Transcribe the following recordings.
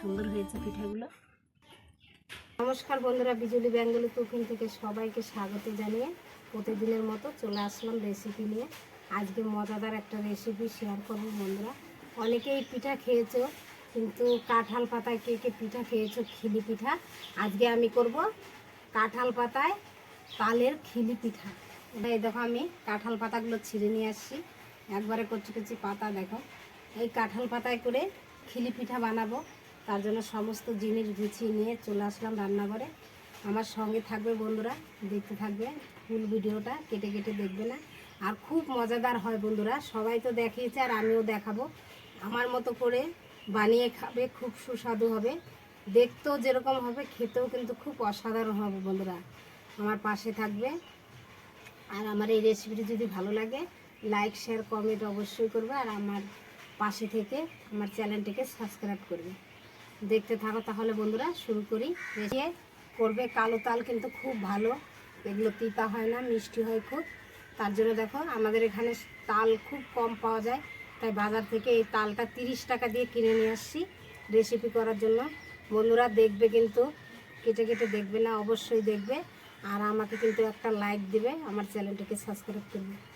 সুন্দর হয়েছে পিঠাগুলো। নমস্কার বন্ধুরা, বিজুলি বেঙ্গলি কুকিং থেকে সবাইকে স্বাগত জানিয়ে প্রতিদিনের মতো চলে আসলাম রেসিপি নিয়ে। আজকে মজাদার একটা রেসিপি শেয়ার করব বন্ধুরা। অনেকেই পিঠা খেয়েছো, কিন্তু কাঁঠাল পাতায় কে কে পিঠা খেয়েছো? খিলি পিঠা। আজকে আমি করব কাঁঠাল পাতায় তালের খিলি পিঠা। এই দেখো আমি কাঁঠাল পাতাগুলো ছিঁড়ে নিয়ে আসছি। একবারে কচি কচি পাতা, দেখো। এই কাঁঠাল পাতায় করে খিলি পিঠা বানাবো। তার জন্য সমস্ত জিনিস গুছিয়ে নিয়ে চলে আসলাম রান্নাঘরে। আমার সঙ্গে থাকবে বন্ধুরা, দেখতে থাকবে ফুল ভিডিওটা, কেটে কেটে দেখবে না। আর খুব মজাদার হয় বন্ধুরা, সবাই তো দেখিয়েছে আর আমিও দেখাবো। আমার মতো করে বানিয়ে খাবে, খুব সুস্বাদু হবে। দেখতেও যেরকম হবে, খেতেও কিন্তু খুব অসাধারণ হবে বন্ধুরা। আমার পাশে থাকবে। আর আমার এই রেসিপিটি যদি ভালো লাগে লাইক শেয়ার কমেন্ট অবশ্যই করবে। আর আমার পাশে থেকে আমার চ্যানেলটিকে সাবস্ক্রাইব করবে। দেখতে থাকো তাহলে বন্ধুরা, শুরু করি। রেখে করবে কালো তাল কিন্তু খুব ভালো। এগুলো তিতা হয় না, মিষ্টি হয় খুব। তার জন্য দেখো, আমাদের এখানে তাল খুব কম পাওয়া যায়। তাই বাজার থেকে এই তালটা তিরিশ টাকা দিয়ে কিনে নিয়ে আসছি রেসিপি করার জন্য। বন্ধুরা, দেখবে কিন্তু, কেটে কেটে দেখবে না, অবশ্যই দেখবে। আর আমাকে কিন্তু একটা লাইক দিবে, আমার চ্যানেলটাকে সাবস্ক্রাইব করবে।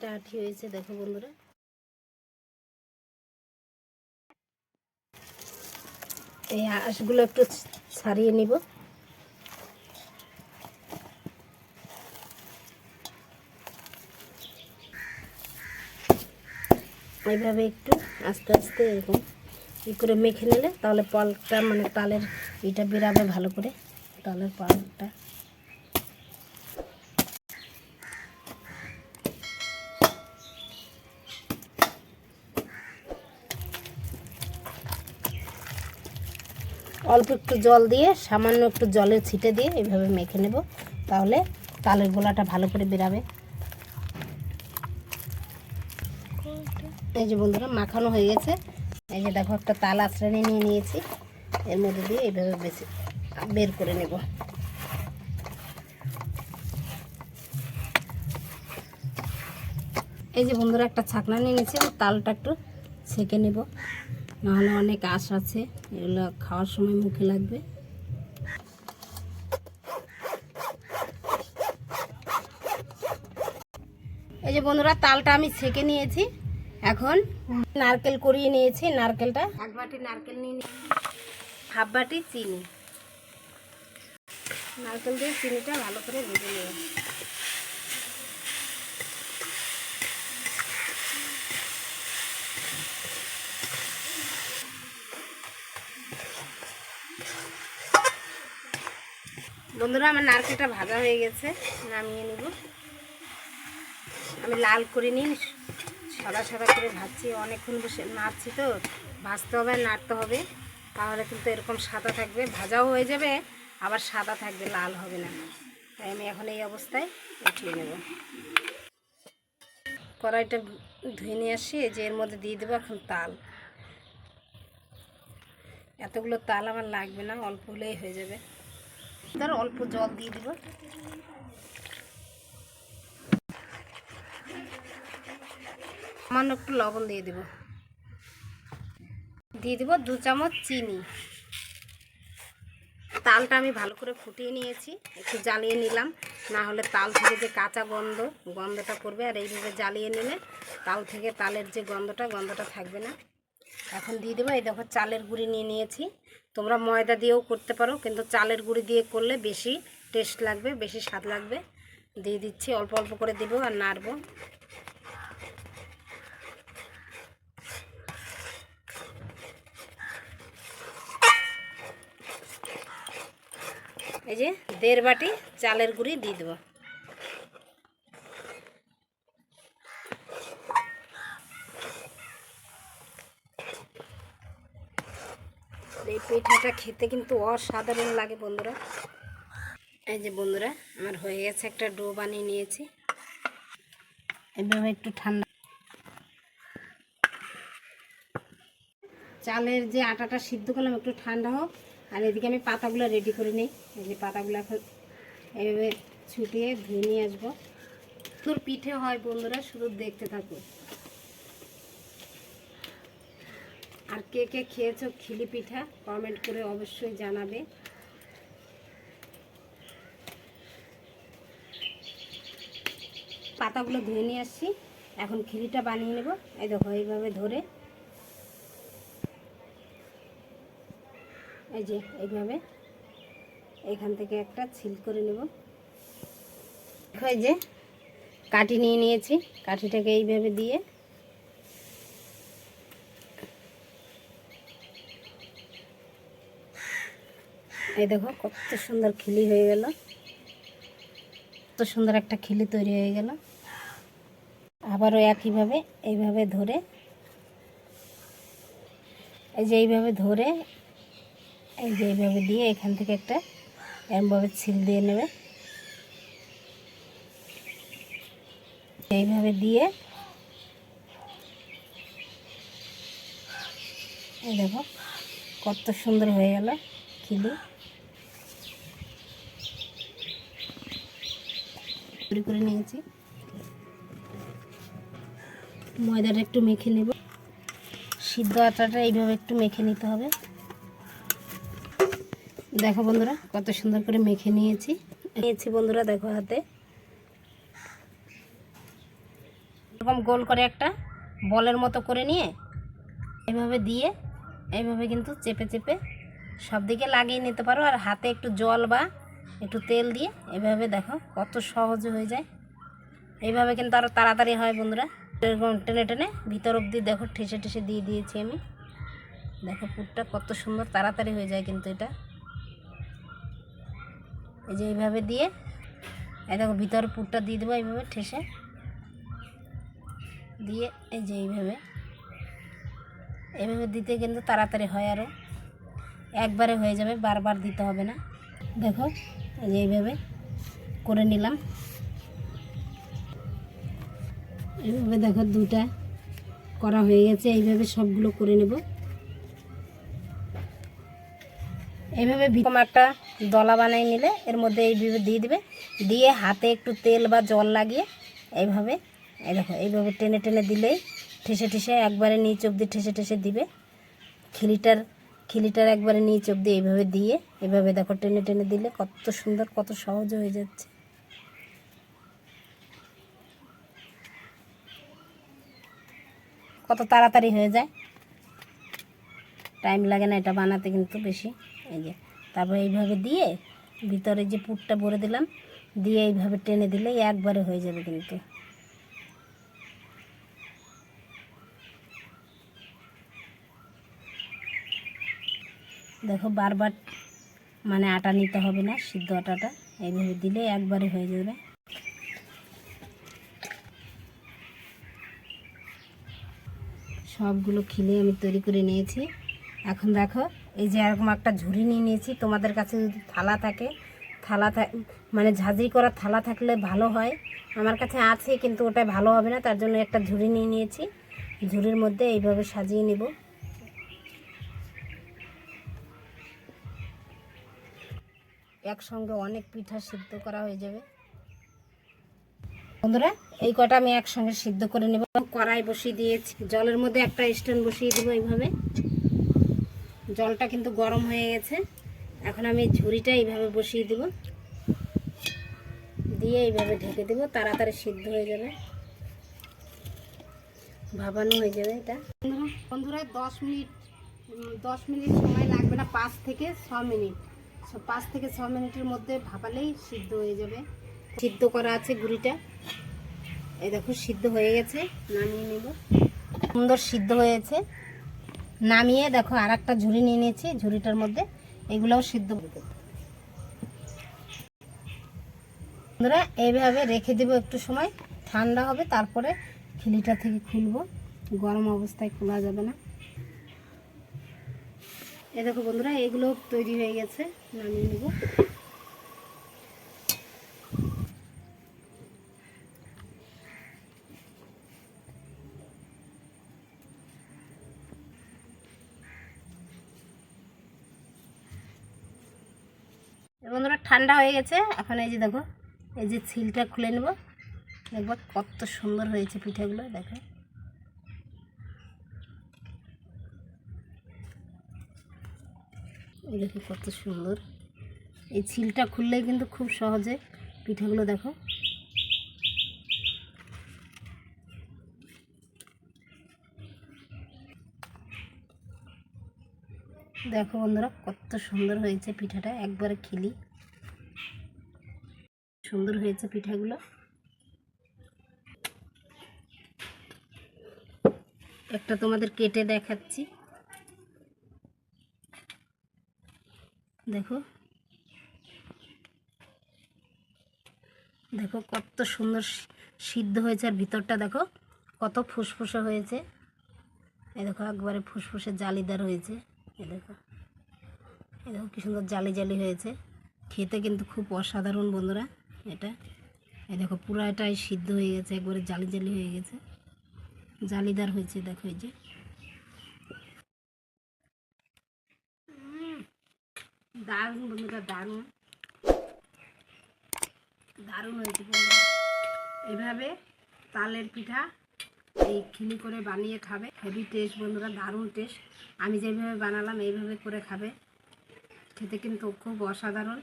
তিনটা আঠি হয়েছে, দেখো বন্ধুরা। এই আঁশগুলো একটু ছাড়িয়ে নিব। এইভাবে একটু আস্তে আস্তে এরকম ই করে মেখে নিলে, তাহলে পালটা মানে তালের এটা বেরাবে ভালো করে, তালের পালটা। অল্প একটু জল দিয়ে, সামান্য একটু জলে ছিটে দিয়ে এইভাবে মেখে নেব। তাহলে তালের গোলাটা ভালো করে বেরাবে। এই যে বন্ধুরা, মাখানো হয়ে গেছে। এই যে দেখো, একটা তাল আশ্রয়ণী নিয়ে নিয়েছি। এর মধ্যে দিয়ে এইভাবে বেশি বের করে নেব। এই যে বন্ধুরা, একটা ছাকনা নিয়ে নিয়েছি। তালটা একটু ছেঁকে নেব। নাহলে অনেক আশ আছে। এগুলো খাওয়ার সময় মুখে লাগবে। এই যে বন্ধুরা, তালটা আমি ছেঁকে নিয়েছি। এখন নারকেল করিয়ে নিয়েছি, নারকেলটা। এক বাটি নারকেল নিয়ে নিয়েছি। হাফ বাটি চিনি। নারকেল দিয়ে চিনিটা ভালো করে ভেজে নেব বন্ধুরা, আমার নারকেলটা ভাজা হয়ে গেছে। নামিয়ে নিব। আমি লাল করে নিই, সাদা সাদা করে ভাজছি। অনেকক্ষণ বসে নাড়ছি তো, ভাজতে হবে, নাড়তে হবে। তাহলে কিন্তু এরকম সাদা থাকবে, ভাজাও হয়ে যাবে, আবার সাদা থাকবে, লাল হবে না। তাই আমি এখন এই অবস্থায় উঠিয়ে নেব। কড়াইটা ধুয়ে নিয়ে আসি যে এর মধ্যে দিয়ে দেবো এখন তাল। এতগুলো তাল আমার লাগবে না, অল্প হলেই হয়ে যাবে। ধর অল্প জল দিয়ে দিব। সামান্য একটু লবণ দিয়ে দিব। দিয়ে দিব দু চামচ চিনি। তালটা আমি ভালো করে ফুটিয়ে নিয়েছি, একটু জ্বালিয়ে নিলাম। না হলে তাল থেকে যে কাঁচা গন্ধ, গন্ধটা করবে আর এইভাবে জ্বালিয়ে নিলে তাল থেকে তালের যে গন্ধটা গন্ধটা থাকবে না। এখন দিয়ে দেবো। এই দেখো চালের গুঁড়ি নিয়ে নিয়েছি। তোমরা ময়দা দিয়েও করতে পারো, কিন্তু চালের গুঁড়ি দিয়ে করলে বেশি টেস্ট লাগবে, বেশি স্বাদ লাগবে। দিয়ে দিচ্ছি, অল্প অল্প করে দেবো আর নাড়বো। এই যে দেড় বাটি চালের গুঁড়ি দিয়ে দেবো এই পিঠাটা খেতে কিন্তু অসাধারণ লাগে বন্ধুরা। এই যে বন্ধুরা, আমার হয়ে গেছে একটা ডো বানিয়ে নিয়েছি। এভাবে একটু ঠান্ডা। চালের যে আটাটা সিদ্ধ করলাম, একটু ঠান্ডা হোক। আর এদিকে আমি পাতাগুলো রেডি করে নিই। এই যে পাতাগুলো এখন এইভাবে ছুটিয়ে ধুয়ে নিয়ে আসব। তোর পিঠে হয় বন্ধুরা, শুধু দেখতে থাকো। আর কে কে খেয়েছো খিলি পিঠা কমেন্ট করে অবশ্যই জানাবে। পাতাগুলো ধুয়ে নিয়ে আসছি, এখন খিলিটা বানিয়ে নেব। এই দেখো, এইভাবে ধরে। এই যে, এইভাবে। এখান থেকে একটা ছিল করে নেব। এই যে, কাঠি নিয়ে নিয়েছি, কাঠিটাকে এইভাবে দিয়ে এই দেখো, কত সুন্দর খিলি হয়ে গেল। কত সুন্দর একটা খিলি তৈরি হয়ে গেল। আবারও একইভাবে, এইভাবে ধরে, এই যে এইভাবে ধরে, এই যে এইভাবে দিয়ে এখান থেকে একটা এরমভাবে ছিল দিয়ে নেবে। এইভাবে দিয়ে, এই দেখো, কত সুন্দর হয়ে গেল। খিলি। করে নিয়েছি। ময়দাটা একটু মেখে নেব। সিদ্ধ আটাটা এইভাবে একটু মেখে নিতে হবে। দেখো বন্ধুরা, কত সুন্দর করে মেখে নিয়েছি। নিয়েছি বন্ধুরা, দেখো হাতে। এরকম গোল করে একটা বলের মতো করে নিয়ে, এভাবে দিয়ে এইভাবে কিন্তু চেপে চেপে সব দিকে লাগিয়ে নিতে পারো আর হাতে একটু জল বা একটু তেল দিয়ে এভাবে দেখো কত সহজে হয়ে যায়। এইভাবে কিন্তু আরও তাড়াতাড়ি হয় বন্ধুরা। এরকম টেনে টেনে ভিতর অবধি দেখো ঠেসে ঠেসে দিয়ে দিয়েছি আমি। দেখো পুরটা কত সুন্দর তাড়াতাড়ি হয়ে যায় কিন্তু এটা। এই যে এইভাবে দিয়ে এই দেখো ভিতরে পুরটা দিয়ে দেবো এইভাবে ঠেসে। দিয়ে এই যে এইভাবে। এইভাবে দিতে কিন্তু তাড়াতাড়ি হয় আরও একবারে হয়ে যাবে, বারবার দিতে হবে না। দেখো এইভাবে করে নিলাম। এইভাবে দেখো দুটা করা হয়ে গেছে, এইভাবে সবগুলো করে নেব। এইভাবে ভিতম একটা দলা বানিয়ে নিলে, এর মধ্যে এইভাবে দিয়ে দিবে। দিয়ে হাতে একটু তেল বা জল লাগিয়ে এইভাবে, এই দেখো, এইভাবে টেনে টেনে দিলেই ঠেসে ঠেসে একবারে নিচ অব্দি ঠেসে ঠেসে দিবে। খিলিটার খিলিটার একবারে নিচ অব্দি এইভাবে দিয়ে, এভাবে দেখো টেনে টেনে দিলে কত সুন্দর, কত সহজ হয়ে যাচ্ছে। কত তাড়াতাড়ি হয়ে যায়। টাইম লাগে না এটা বানাতে কিন্তু বেশি। এই যে, তারপর এইভাবে দিয়ে ভিতরে যে পুরটা ভরে দিলাম, দিয়ে এইভাবে টেনে দিলে একবারে হয়ে যাবে কিন্তু। দেখো বারবার মানে আটা নিতে হবে না, সিদ্ধ আটাটা। এইভাবে দিলে একবারে হয়ে যাবে। সবগুলো খিলে আমি তৈরি করে নিয়েছি। এখন দেখো, এই যে এরকম একটা ঝুড়ি নিয়ে নিয়েছি। তোমাদের কাছে যদি থালা থাকে, থালা মানে ঝাঁঝরি করা থালা থাকলে ভালো হয়। আমার কাছে আছে, কিন্তু ওটা ভালো হবে না, তার জন্য একটা ঝুড়ি নিয়ে নিয়েছি। ঝুড়ির মধ্যে এইভাবে সাজিয়ে নেব। একসঙ্গে অনেক পিঠা সিদ্ধ করা হয়ে যাবে। বন্ধুরা, এই কটা আমি একসঙ্গে সিদ্ধ করে নেব। কড়াই বসিয়ে দিয়েছি। জলের মধ্যে একটা স্ট্যান্ড বসিয়ে দেবো এইভাবে। জলটা কিন্তু গরম হয়ে গেছে। এখন আমি ঝুড়িটা এইভাবে বসিয়ে দেব। দিয়ে এইভাবে ঢেকে দেবো। তাড়াতাড়ি সিদ্ধ হয়ে যাবে। ভাবানো হয়ে যাবে এটা। বন্ধুরা দশ মিনিট দশ মিনিট সময় লাগবে না, পাঁচ থেকে ছ মিনিট। পাঁচ থেকে ছ মিনিটের মধ্যে ভাপালেই সিদ্ধ হয়ে যাবে। সিদ্ধ করা আছে গুড়িটা। এই দেখো, সিদ্ধ হয়ে গেছে, নামিয়ে নেব। সুন্দর সিদ্ধ হয়েছে। নামিয়ে দেখো আর একটা ঝুড়ি নিয়ে নিয়েছি, ঝুড়িটার মধ্যে এগুলোও সিদ্ধ বন্ধুরা, এইভাবে রেখে দেবো একটু সময়। ঠান্ডা হবে, তারপরে খিলিটা থেকে খুলবো। গরম অবস্থায় খোলা যাবে না। এ দেখো বন্ধুরা, এগুলো তৈরি হয়ে গেছে, নামিয়ে নেব। বন্ধুরা, ঠান্ডা হয়ে গেছে। এখন এই যে দেখো, এই যে ছিলটা খুলে নেব। দেখব কত সুন্দর হয়েছে পিঠাগুলো, দেখো। দেখো কত সুন্দর। এই ছিলটা খুললেই কিন্তু খুব সহজে পিঠাগুলো দেখো। দেখো বন্ধুরা, কত সুন্দর হয়েছে পিঠাটা, একবারে খেলি। সুন্দর হয়েছে পিঠাগুলো। একটা তোমাদের কেটে দেখাচ্ছি। দেখো। দেখো কত সুন্দর সিদ্ধ হয়েছে আর ভিতরটা দেখো, কত ফুসফুসে হয়েছে। এই দেখো একবারে ফুসফুসে জালিদার হয়েছে। এই দেখো এই দেখো কি সুন্দর জালি জালি হয়েছে। খেতে কিন্তু খুব অসাধারণ বন্ধুরা এটা। এই দেখো পুরাটাই সিদ্ধ হয়ে গেছে, একবারে জালি জালি হয়ে গেছে। জালিদার হয়েছে, দেখো এই যে। দারুণ বন্ধুরা, দারুণ। দারুণ হয়েছে বন্ধুরা। এভাবে তালের পিঠা এই খিলি করে বানিয়ে খাবে। হেভি টেস্ট বন্ধুরা, দারুণ টেস্ট আমি যেভাবে বানালাম, এইভাবে করে খাবে। খেতে কিন্তু খুব অসাধারণ।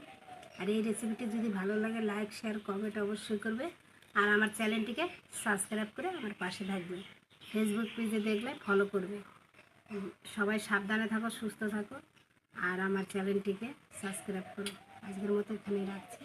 আর এই রেসিপিটি যদি ভালো লাগে লাইক শেয়ার কমেন্ট অবশ্যই করবে। আর আমার চ্যানেলটিকে সাবস্ক্রাইব করে আমার পাশে থাকবে। ফেসবুক পেজে দেখলে ফলো করবে। সবাই সাবধানে থাকো, সুস্থ থাকো। আর আমার চ্যানেলটিকে সাবস্ক্রাইব করুন আজকের মতো এখানেই রাখছি।